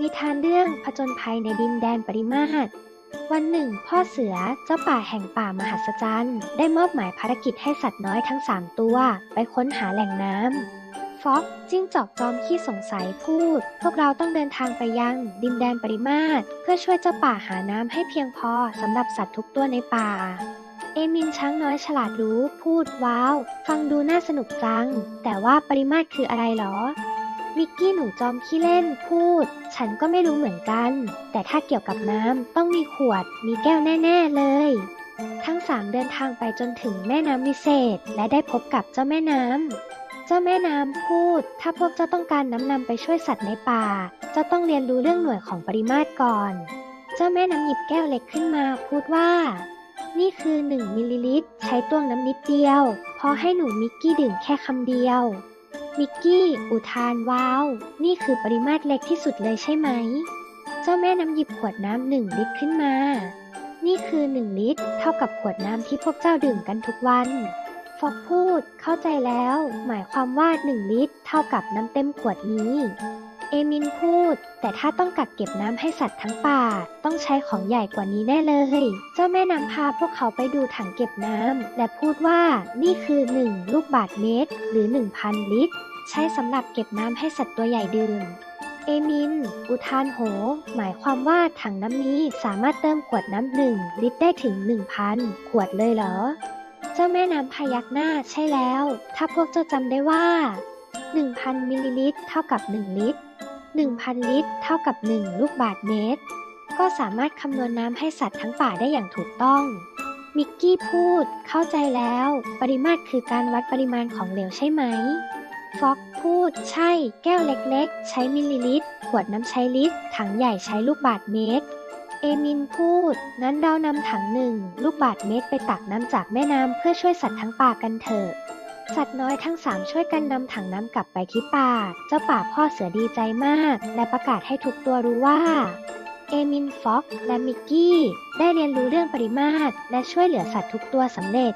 นิทานเรื่องผจญภัยในดินแดนปริมาตรวันหนึ่ง พ่อเสือเจ้าป่าแห่งป่ามหัศจรรย์ ได้มอบหมายภารกิจให้สัตว์น้อยทั้งสามตัว ไปค้นหาแหล่งน้ำฟ็อกจิ้งจอกจอมขี้สงสัยพูด พวกเราต้องเดินทางไปยังดินแดนปริมาตรเพื่อช่วยเจ้าป่าหาน้ำให้เพียงพอสำหรับสัตว์ทุกตัวในป่า เอมินช้างน้อยฉลาดรู้ พูดว้าว ฟังดูน่าสนุกจัง แต่ว่าปริมาตรคืออะไรหรอ วิกกี้หนูจอมขี้เล่นพูด ฉันก็ไม่รู้เหมือนกัน แต่ถ้าเกี่ยวกับน้ำต้องมีขวด มีแก้วแน่ ๆ เลย ทั้งสามเดินทางไปจนถึงแม่น้ำวิเศษ และได้พบกับเจ้าแม่น้ำ เจ้าแม่น้ำพูด ถ้าพวกเจ้าต้องการน้ำนำไปช่วยสัตว์ในป่า เจ้าต้องเรียนรู้เรื่องหน่วยของปริมาตรก่อน เจ้าแม่น้ำหยิบแก้วเล็กขึ้นมาพูดว่านี่คือ 1 มิลลิลิตร ใช้ตวงน้ำนิดเดียว พอให้หนูมิกกี้ดื่มแค่คำเดียว มิกกี้ อุทานว้าว นี่คือปริมาตรเล็กที่สุดเลยใช่ไหม เจ้าแม่น้ำหยิบขวดน้ำหนึ่งลิตรขึ้นมา นี่คือหนึ่งลิตร เท่ากับขวดน้ำที่พวกเจ้าดื่มกันทุกวัน ฟอกพูด เข้าใจแล้ว หมายความว่าหนึ่งลิตร เท่ากับน้ำเต็มขวดนี้ เอมินพูด แต่ถ้าต้องกักเก็บน้ำให้สัตว์ทั้งป่า ต้องใช้ของใหญ่กว่านี้แน่เลย เจ้าแม่นำพาพวกเขาไปดูถังเก็บน้ำและพูดว่านี่คือ1ลูกบาทเมตร หรือ 1,000 ลิตร ใช้สำหรับเก็บน้ำให้สัตว์ตัวใหญ่ดื่ม เอมิน อุทานโห หมายความว่าถังน้ำนี้สามารถเติมขวดน้ำหนึ่งลิตรได้ถึง 1,000 ขวดเลยเหรอ เจ้าแม่น้ำพยักหน้าใช่แล้ว ถ้าพวกเจ้าจำได้ว่า 1,000 มิลลิลิตรเท่ากับ 1 ลิตร 1,000 ลิตรเท่ากับ 1 ลูกบาทเมตร ก็สามารถคำนวณน้ำให้สัตว์ทั้งป่าได้อย่างถูกต้องมิกกี้พูด เข้าใจแล้ว ปริมาตรคือการวัดปริมาณของเหลวใช่ไหม ฟ็อกพูด ใช่ แก้วเล็กๆ ใช้มิลลิลิตร ขวดน้ำใช้ลิตร ถังใหญ่ใช้ลูกบาทเมตร เอมินพูดนั้นเรานำถังหนึ่ง ลูกบาทเมตรไปตักน้ำจากแม่น้ำเพื่อช่วยสัตว์ทั้งป่ากันเถอะ สัตว์น้อยทั้งสามช่วยกันนำถังน้ำกลับไปที่ป่า เจ้าป่าพ่อเสือดีใจมาก และประกาศให้ทุกตัวรู้ว่าเอมินฟ็อกและมิกกี้ ได้เรียนรู้เรื่องปริมาตร และช่วยเหลือสัตว์ทุกตัวสำเร็จ